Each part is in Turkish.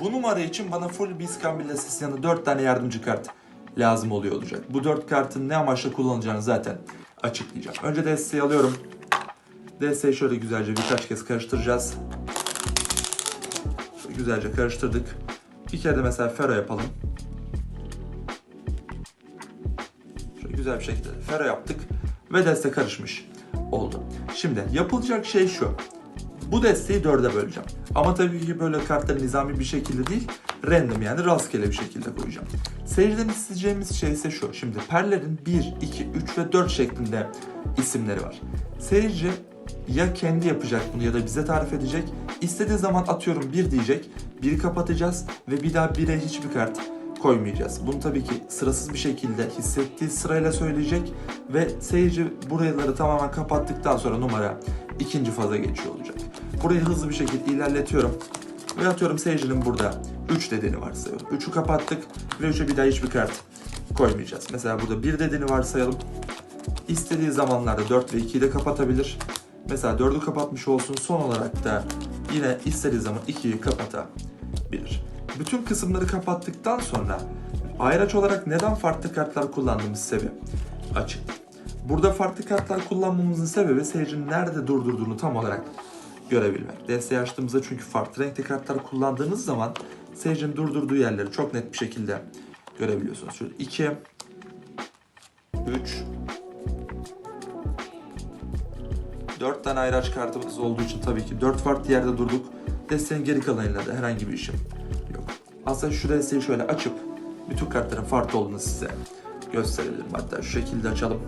Bu numara için bana full Biskambil yanında 4 tane yardımcı kart lazım oluyor olacak. Bu 4 kartın ne amaçla kullanılacağını zaten açıklayacağım. Önce desteği alıyorum. Desteği şöyle güzelce birkaç kez karıştıracağız. Güzelce karıştırdık. Bir kere de mesela Fero yapalım. Şöyle güzel bir şekilde Fero yaptık ve deste karışmış oldu. Şimdi yapılacak şey şu. Bu desteği dörde böleceğim. Ama tabii ki böyle kartları nizami bir şekilde değil, random yani rastgele bir şekilde koyacağım. Seyirciden isteyeceğimiz şey ise şu. Şimdi perlerin 1, 2, 3 ve 4 şeklinde isimleri var. Seyirci ya kendi yapacak bunu ya da bize tarif edecek. İstediği zaman atıyorum 1 diyecek, 1'i kapatacağız ve bir daha 1'e hiçbir kart koymayacağız. Bunu tabii ki sırasız bir şekilde hissettiği sırayla söyleyecek ve seyirci buraları tamamen kapattıktan sonra numara ikinci faza geçiyor olacak. Burayı hızlı bir şekilde ilerletiyorum. Ve atıyorum seyircinin burada 3 dediğini varsayalım. 3'ü kapattık ve 3'e bir daha hiçbir kart koymayacağız. Mesela burada 1 dediğini varsayalım. İstediği zamanlarda 4 ve 2'yi de kapatabilir. Mesela 4'ü kapatmış olsun. Son olarak da yine istediği zaman 2'yi kapatabilir. Bütün kısımları kapattıktan sonra ayraç olarak neden farklı kartlar kullandığımız sebebi açık. Burada farklı kartlar kullanmamızın sebebi seyircinin nerede durdurduğunu tam olarak görebilmek. Desteği açtığımızda çünkü farklı renkli kartlar kullandığınız zaman seyircinin durdurduğu yerleri çok net bir şekilde görebiliyorsunuz. Şöyle 2 3 4 tane ayraç kartımız olduğu için tabii ki 4 farklı yerde durduk. Desteğin geri kalanıyla da herhangi bir işim yok. Aslında şu desteği şöyle açıp bütün kartların farklı olduğunu size gösterebilirim. Hatta şu şekilde açalım.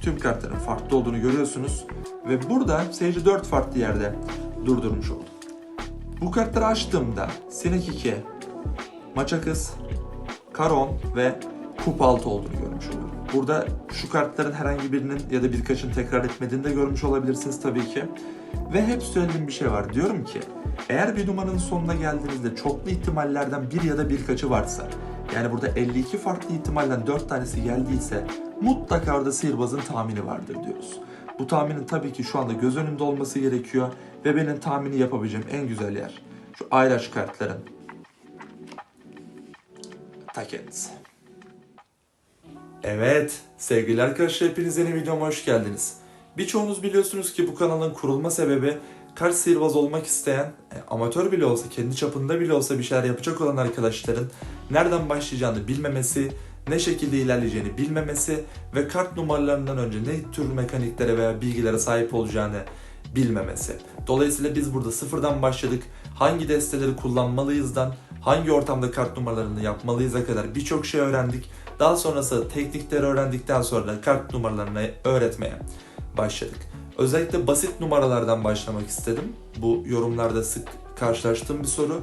Tüm kartların farklı olduğunu görüyorsunuz. Ve burada seyirci 4 farklı yerde durdurmuş oldu. Bu kartları açtığımda Sinek 2, Maçakız, Karon ve Kup 6 olduğunu görmüş oluyorum. Burada şu kartların herhangi birinin ya da birkaçını tekrar etmediğini de görmüş olabilirsiniz tabii ki. Ve hep söylediğim bir şey var. Diyorum ki eğer bir numaranın sonuna geldiğinizde çoklu ihtimallerden bir ya da birkaçı varsa yani burada 52 farklı ihtimalden 4 tanesi geldiyse mutlaka orada sihirbazın tahmini vardır diyoruz. Bu tahminin tabii ki şu anda göz önünde olması gerekiyor ve benim tahmini yapabileceğim en güzel yer şu ayraç kartların ta. Evet, sevgili arkadaşlar hepiniz yeni videoma hoş geldiniz. Birçoğunuz biliyorsunuz ki bu kanalın kurulma sebebi kart sihirbaz olmak isteyen, e, amatör bile olsa, kendi çapında bile olsa bir şeyler yapacak olan arkadaşların nereden başlayacağını bilmemesi, ne şekilde ilerleyeceğini bilmemesi ve kart numaralarından önce ne tür mekaniklere veya bilgilere sahip olacağını bilmemesi. Dolayısıyla biz burada sıfırdan başladık. Hangi desteleri kullanmalıyızdan, hangi ortamda kart numaralarını yapmalıyız'a kadar birçok şey öğrendik. Daha sonrası teknikleri öğrendikten sonra kart numaralarını öğretmeye başladık. Özellikle basit numaralardan başlamak istedim. Bu yorumlarda sık karşılaştığım bir soru.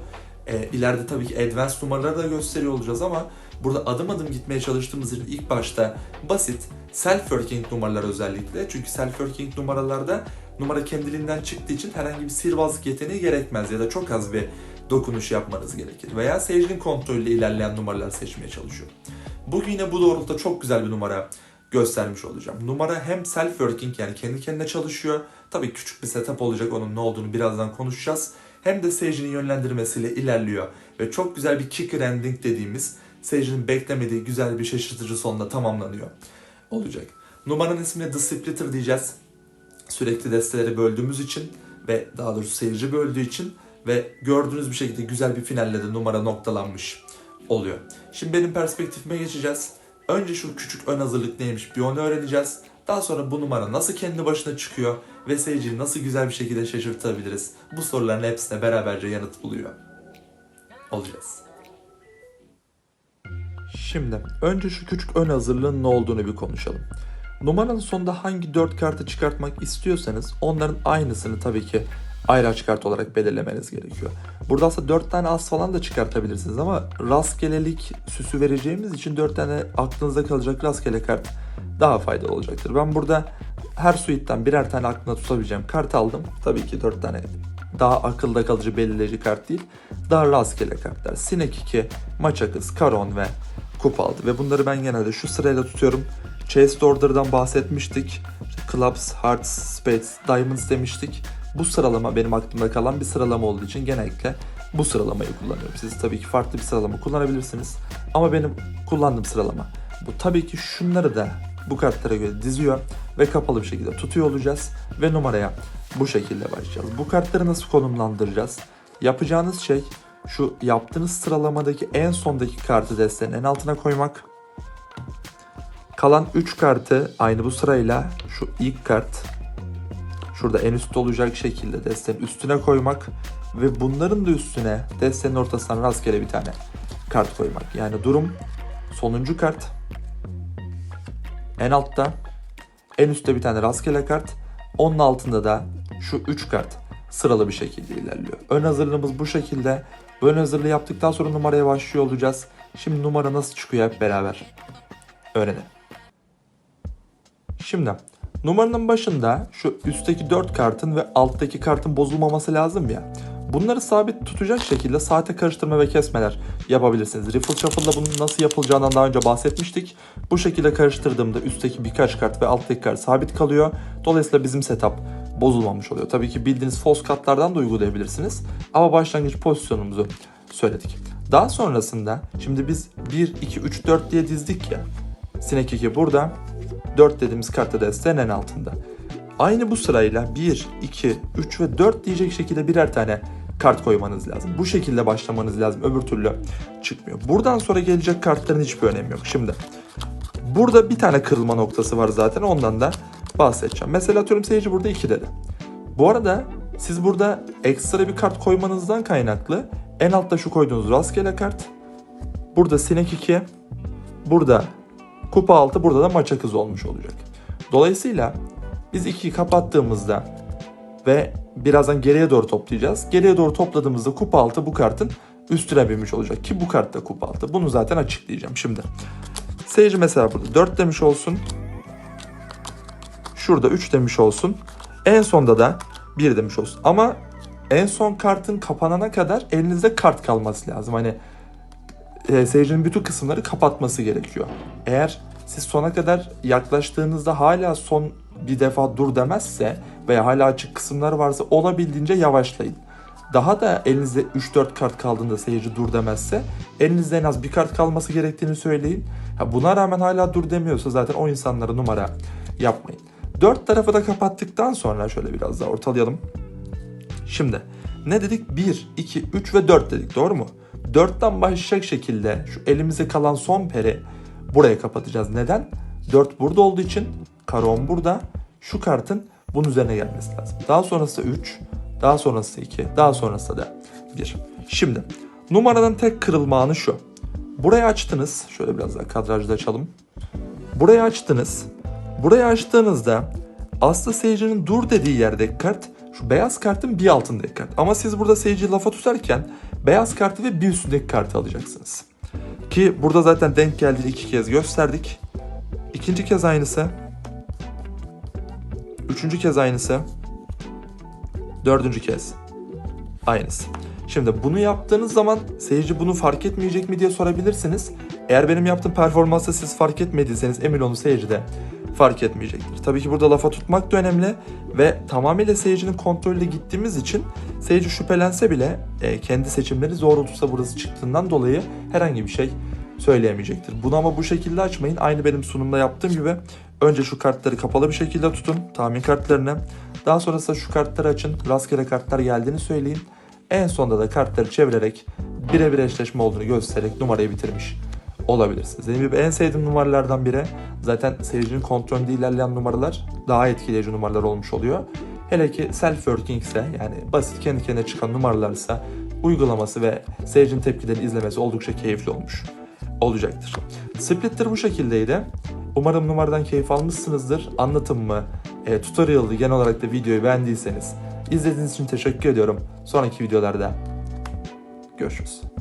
E, ileride tabii ki advanced numaraları da gösteriyor olacağız ama burada adım adım gitmeye çalıştığımız için ilk başta basit self-working numaralar özellikle. Çünkü self-working numaralarda numara kendiliğinden çıktığı için herhangi bir sihirbazlık yeteneği gerekmez ya da çok az bir dokunuş yapmanız gerekir. Veya seyircinin kontrolüyle ilerleyen numaralar seçmeye çalışıyor. Bugün yine bu doğrultuda çok güzel bir numara göstermiş olacağım. Numara hem self-working yani kendi kendine çalışıyor. Tabii küçük bir setup olacak onun ne olduğunu birazdan konuşacağız. Hem de seyircinin yönlendirmesiyle ilerliyor. Ve çok güzel bir kicker ending dediğimiz seyircinin beklemediği güzel bir şaşırtıcı sonla tamamlanıyor olacak. Numaranın ismine The Splitter diyeceğiz. Sürekli desteleri böldüğümüz için ve daha doğrusu seyirci böldüğü için ve gördüğünüz bir şekilde güzel bir finalle de numara noktalanmış oluyor. Şimdi benim perspektifime geçeceğiz. Önce şu küçük ön hazırlık neymiş bir onu öğreneceğiz. Daha sonra bu numara nasıl kendi başına çıkıyor ve seyirciyi nasıl güzel bir şekilde şaşırtabiliriz? Bu soruların hepsine beraberce yanıt buluyor. Olacağız. Şimdi önce şu küçük ön hazırlığın ne olduğunu bir konuşalım. Numaranın sonunda hangi 4 kartı çıkartmak istiyorsanız onların aynısını tabii ki ayraç kart olarak belirlemeniz gerekiyor. Burada aslında 4 tane as falan da çıkartabilirsiniz ama rastgelelik süsü vereceğimiz için 4 tane aklınızda kalacak rastgele kart daha faydalı olacaktır. Ben burada her suite'den birer tane aklımda tutabileceğim kart aldım. Tabii ki 4 tane daha akılda kalıcı belirleyici kart değil. Daha rastgele kartlar. Sinek 2, Maçakız, Karon ve Kup aldı. Ve bunları ben genelde şu sırayla tutuyorum. Chase Order'dan bahsetmiştik. Clubs, Hearts, Spades, Diamonds demiştik. Bu sıralama benim aklımda kalan bir sıralama olduğu için genellikle bu sıralamayı kullanıyorum. Siz tabii ki farklı bir sıralama kullanabilirsiniz. Ama benim kullandığım sıralama bu. Tabii ki şunları da bu kartlara göre diziyor ve kapalı bir şekilde tutuyor olacağız ve numaraya bu şekilde başlayacağız. Bu kartları nasıl konumlandıracağız? Yapacağınız şey şu yaptığınız sıralamadaki en sondaki kartı destenin en altına koymak. Kalan 3 kartı aynı bu sırayla şu ilk kart şurada en üstte olacak şekilde destenin üstüne koymak ve bunların da üstüne destenin ortasından rastgele bir tane kart koymak. Yani durum sonuncu kart en altta en üstte bir tane rastgele kart onun altında da şu 3 kart sıralı bir şekilde ilerliyor. Ön hazırlığımız bu şekilde. Bu ön hazırlığı yaptıktan sonra numaraya başlıyor olacağız. Şimdi numara nasıl çıkıyor hep beraber öğrenelim. Şimdi numaranın başında şu üstteki 4 kartın ve alttaki kartın bozulmaması lazım ya. Bunları sabit tutacak şekilde saate karıştırma ve kesmeler yapabilirsiniz. Riffle Shuffle'da bunun nasıl yapılacağından daha önce bahsetmiştik. Bu şekilde karıştırdığımda üstteki birkaç kart ve alttaki kart sabit kalıyor. Dolayısıyla bizim setup bozulmamış oluyor. Tabii ki bildiğiniz false kartlardan da uygulayabilirsiniz. Ama başlangıç pozisyonumuzu söyledik. Daha sonrasında şimdi biz 1, 2, 3, 4 diye dizdik ya. Sinek 2 burada. 4 dediğimiz kartta desteğin en altında. Aynı bu sırayla 1, 2, 3 ve 4 diyecek şekilde birer tane kart koymanız lazım. Bu şekilde başlamanız lazım. Öbür türlü çıkmıyor. Buradan sonra gelecek kartların hiçbir önemi yok. Şimdi burada bir tane kırılma noktası var zaten. Ondan da bahsedeceğim. Mesela atıyorum seyirci burada 2 dedi. Bu arada siz burada ekstra bir kart koymanızdan kaynaklı en altta şu koyduğunuz rastgele kart. Burada sinek 2. Burada kupa altı burada da maça kız olmuş olacak. Dolayısıyla biz 2'yi kapattığımızda ve birazdan geriye doğru toplayacağız. Geriye doğru topladığımızda kupa altı bu kartın üstüne binmiş olacak ki bu kart da kupa altı. Bunu zaten açıklayacağım şimdi. Seyirci mesela burada 4 demiş olsun. Şurada 3 demiş olsun. En sonda da 1 demiş olsun. Ama en son kartın kapanana kadar elinizde kart kalması lazım. Hani e, seyircinin bütün kısımları kapatması gerekiyor. Eğer siz sona kadar yaklaştığınızda hala son bir defa dur demezse veya hala açık kısımlar varsa olabildiğince yavaşlayın. Daha da elinizde 3-4 kart kaldığında seyirci dur demezse elinizde en az bir kart kalması gerektiğini söyleyin. Ha, buna rağmen hala dur demiyorsa zaten o insanlara numara yapmayın. 4 tarafı da kapattıktan sonra şöyle biraz daha ortalayalım. Şimdi ne dedik? 1, 2, 3 ve 4 dedik doğru mu? 4'ten başlayacak şekilde şu elimize kalan son peri buraya kapatacağız. Neden? 4 burada olduğu için karon burada. Şu kartın bunun üzerine gelmesi lazım. Daha sonrası 3, daha sonrası 2, daha sonrası da 1. Şimdi numaranın tek kırılma anı şu. Burayı açtınız. Şöyle biraz daha kadrajda açalım. Burayı açtınız. Burayı açtığınızda aslında seyircinin dur dediği yerdeki kart şu beyaz kartın bir altındaki kart. Ama siz burada seyirciyi lafa tutarken beyaz kartı ve bir üstündeki kartı alacaksınız. Ki burada zaten denk geldiğini iki kez gösterdik. İkinci kez aynısı. Üçüncü kez aynısı. Dördüncü kez aynısı. Şimdi bunu yaptığınız zaman seyirci bunu fark etmeyecek mi diye sorabilirsiniz. Eğer benim yaptığım performansı siz fark etmediyseniz emin olun seyirci de fark etmeyecektir. Tabii ki burada lafa tutmak da önemli ve tamamıyla seyircinin kontrolüyle gittiğimiz için seyirci şüphelense bile e, kendi seçimleri doğrultusunda burası çıktığından dolayı herhangi bir şey söyleyemeyecektir. Bunu ama bu şekilde açmayın. Aynı benim sunumda yaptığım gibi önce şu kartları kapalı bir şekilde tutun. Tahmin kartlarını. Daha sonrasında şu kartları açın. Rastgele kartlar geldiğini söyleyin. En sonunda da kartları çevirerek birebir eşleşme olduğunu göstererek numarayı bitirmiş olabilirsiniz. Dediğim gibi en sevdiğim numaralardan biri zaten seyircinin kontrolünde ilerleyen numaralar daha etkileyici numaralar olmuş oluyor. Hele ki self-working ise yani basit kendi kendine çıkan numaralarsa uygulaması ve seyircinin tepkilerini izlemesi oldukça keyifli olmuş olacaktır. Splitter bu şekildeydi. Umarım numaradan keyif almışsınızdır. Anlatımımı, e, tutorial'ı genel olarak da videoyu beğendiyseniz izlediğiniz için teşekkür ediyorum. Sonraki videolarda görüşürüz.